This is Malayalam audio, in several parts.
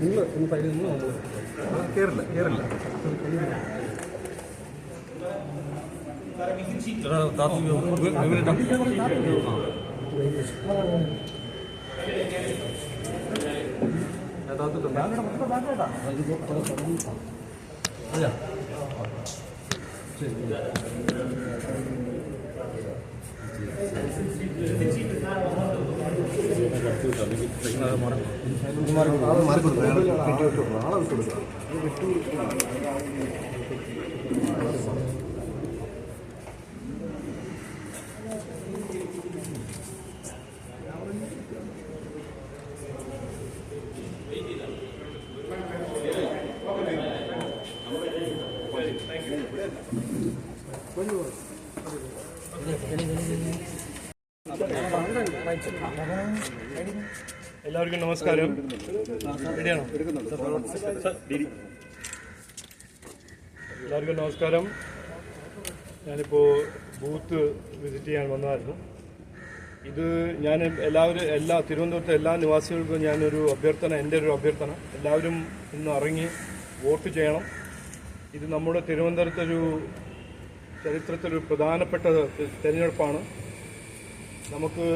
നിങ്ങൾ ഒന്ന് സൈഡിൽ കേറില്ല കേറില്ല എല്ലാവർക്കും നമസ്കാരം. എല്ലാവർക്കും നമസ്കാരം. ഞാനിപ്പോൾ ബൂത്ത് വിസിറ്റ് ചെയ്യാൻ വന്നതായിരുന്നു. ഇത് ഞാൻ എല്ലാവരും എല്ലാ തിരുവനന്തപുരത്തെ എല്ലാ നിവാസികൾക്കും ഞാനൊരു അഭ്യർത്ഥന എന്റെ ഒരു അഭ്യർത്ഥന. എല്ലാവരും ഇന്ന് ഇറങ്ങി വോട്ട് ചെയ്യണം. ഇത് നമ്മുടെ തിരുവനന്തപുരത്തൊരു ചരിത്രത്തിലൊരു പ്രധാനപ്പെട്ട തിരഞ്ഞെടുപ്പാണ്. നമുക്ക്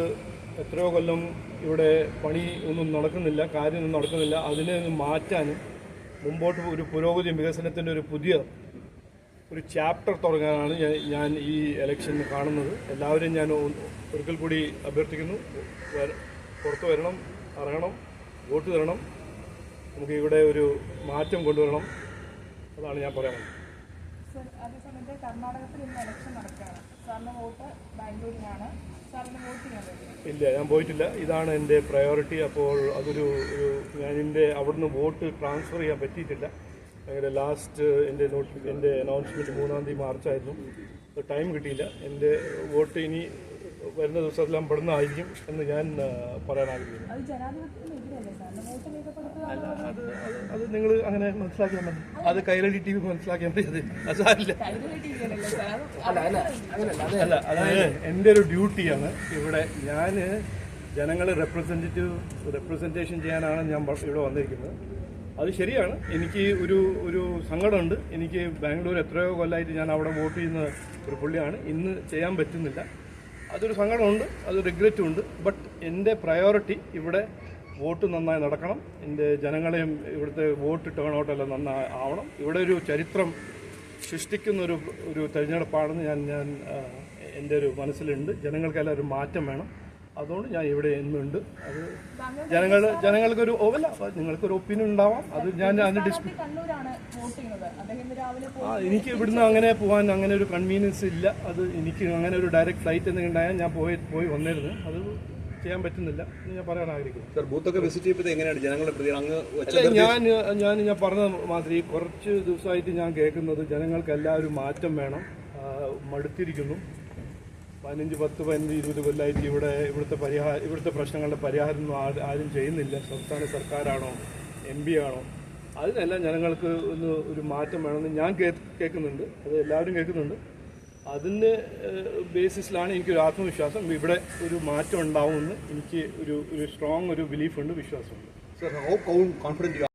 എത്രയോ കൊല്ലം ഇവിടെ പണി ഒന്നും നടക്കുന്നില്ല കാര്യമൊന്നും നടക്കുന്നില്ല. അതിനെ മാറ്റാൻ മുമ്പോട്ട് ഒരു പുരോഗതി വികസനത്തിന്റെ ഒരു പുതിയ ഒരു ചാപ്റ്റർ തുടങ്ങാനാണ് ഞാൻ ഈ ഇലക്ഷനിൽ കാണുന്നത്. എല്ലാവരും ഞാൻ ഒരിക്കൽ കൂടി അഭ്യർത്ഥിക്കുന്നു. പുറത്തു വരണം ഇറങ്ങണം വോട്ട് തരണം. നമുക്ക് ഇവിടെ ഒരു മാറ്റം കൊണ്ടുവരണം. അതാണ് ഞാൻ പറയാനുള്ളത് അതേസമയത്ത് കർണാടകത്തിൽ ഇന്ന് ഇലക്ഷൻ നടക്കുകയാണ്. സാറിന് വോട്ട് ബാംഗ്ലൂരിനാണ്. സാറിന് വോട്ട് ചെയ്യാൻ പറ്റും ഇല്ല ഞാൻ പോയിട്ടില്ല. ഇതാണ് എന്റെ പ്രയോറിറ്റി അപ്പോൾ അതൊരു ഒരു ഞാൻ എന്റെ അവിടുന്ന് വോട്ട് ട്രാൻസ്ഫർ ചെയ്യാൻ പറ്റിയിട്ടില്ല. അങ്ങനെ ലാസ്റ്റ് എന്റെ നോട്ടി എന്റെ അനൗൺസ്മെന്റ് മൂന്നാം തീയതി മാർച്ചായിരുന്നു ടൈം കിട്ടിയില്ല. എന്റെ വോട്ട് ഇനി വരുന്ന ദിവസമെല്ലാം പെടുന്നതായിരിക്കും എന്ന് ഞാൻ പറയാൻ ആഗ്രഹിക്കുന്നു. എന്നുള്ളത് അത് അത് നിങ്ങൾ അങ്ങനെ മനസ്സിലാക്കിയാൽ മതി. അത് കൈരളി ടി വി മനസ്സിലാക്കിയാൽ മതി. അത് അത് അല്ല അതായത് എന്റെ ഒരു ഡ്യൂട്ടിയാണ് ഇവിടെ ഞാൻ ജനങ്ങളെ റെപ്രസെന്റേറ്റീവ് റെപ്രസെന്റേഷൻ ചെയ്യാനാണ് ഞാൻ ഇവിടെ വന്നിരിക്കുന്നത്. അത് ശരിയാണ്. എനിക്ക് ഒരു ഒരു സങ്കടമുണ്ട്. എനിക്ക് ബാംഗ്ലൂർ എത്രയോ കൊല്ലമായിട്ട് ഞാൻ അവിടെ വോട്ട് ചെയ്യുന്ന ഒരു പുള്ളിയാണ്. ഇന്ന് ചെയ്യാൻ പറ്റുന്നില്ല. അതൊരു സങ്കടമുണ്ട്. അത് റിഗ്രറ്റും ഉണ്ട്. ബട്ട് എന്റെ പ്രയോറിറ്റി ഇവിടെ വോട്ട് നന്നായി നടക്കണം. എന്റെ ജനങ്ങളെയും ഇവിടുത്തെ വോട്ട് ടേൺ ഔട്ടെല്ലാം നന്നായി ആവണം. ഇവിടെ ഒരു ചരിത്രം സൃഷ്ടിക്കുന്ന ഒരു ഒരു തെരഞ്ഞെടുപ്പാണെന്ന് ഞാൻ ഞാൻ എന്റെ ഒരു മനസ്സിലുണ്ട്. ജനങ്ങൾക്കെല്ലാം ഒരു മാറ്റം വേണം. അതുകൊണ്ട് ഞാൻ ഇവിടെ എന്നുണ്ട് അത് ജനങ്ങൾ ജനങ്ങൾക്കൊരു ഓവല്ല നിങ്ങൾക്കൊരു ഒപ്പീനിയൻ ഉണ്ടാവാം. അത് ഞാൻ അതിന് ഡിസ് വോട്ട് ചെയ്യുന്നത്. അദ്ദേഹം ഇന്ന് രാവിലെ പോയി ആ എനിക്ക് ഇവിടുന്ന് അങ്ങനെ പോകാൻ അങ്ങനെ ഒരു കൺവീനിയൻസ് ഇല്ല. അത് എനിക്ക് അങ്ങനെ ഒരു ഡയറക്റ്റ് ഫ്ലൈറ്റ് എന്തെങ്കിലും ഉണ്ടായാൽ ഞാൻ പോയി പോയി വന്നിരുന്നു. അത് ചെയ്യാൻ പറ്റുന്നില്ല എന്ന് ഞാൻ പറയാൻ ആഗ്രഹിക്കുന്നു. സർ ബൂത്തൊക്കെ വിസിറ്റ് ചെയ്തപ്പോൾ എങ്ങനെയാണ് ജനങ്ങളുടെ പ്രതി അങ്ങ് ഞാൻ ഞാൻ ഞാൻ പറഞ്ഞ മാതിരി കുറച്ച് ദിവസമായിട്ട് ഞാൻ കേൾക്കുന്നത് ജനങ്ങൾക്ക് എല്ലാവരും മാറ്റം വേണം. മടുത്തിരിക്കുന്നു. പതിനഞ്ച് പത്ത് പതിനഞ്ച് ഇരുപത് കൊല്ലമായിട്ട് ഇവിടെ ഇവിടുത്തെ പരിഹാര ഇവിടുത്തെ പ്രശ്നങ്ങളുടെ പരിഹാരം ഒന്നും ആരും ചെയ്യുന്നില്ല. സംസ്ഥാന സർക്കാരാണോ എം പി ആണോ അതിനെല്ലാം ജനങ്ങൾക്ക് ഒന്ന് ഒരു മാറ്റം വേണമെന്ന് ഞാൻ കേൾക്കുന്നുണ്ട്. അത് എല്ലാവരും കേൾക്കുന്നുണ്ട്. അതിന്റെ ബേസിസിലാണ് എനിക്കൊരു ആത്മവിശ്വാസം. ഇവിടെ ഒരു മാറ്റം ഉണ്ടാവുമെന്ന് എനിക്ക് ഒരു ഒരു സ്ട്രോങ് ഒരു ബിലീഫുണ്ട് വിശ്വാസമുണ്ട്. Sir how confident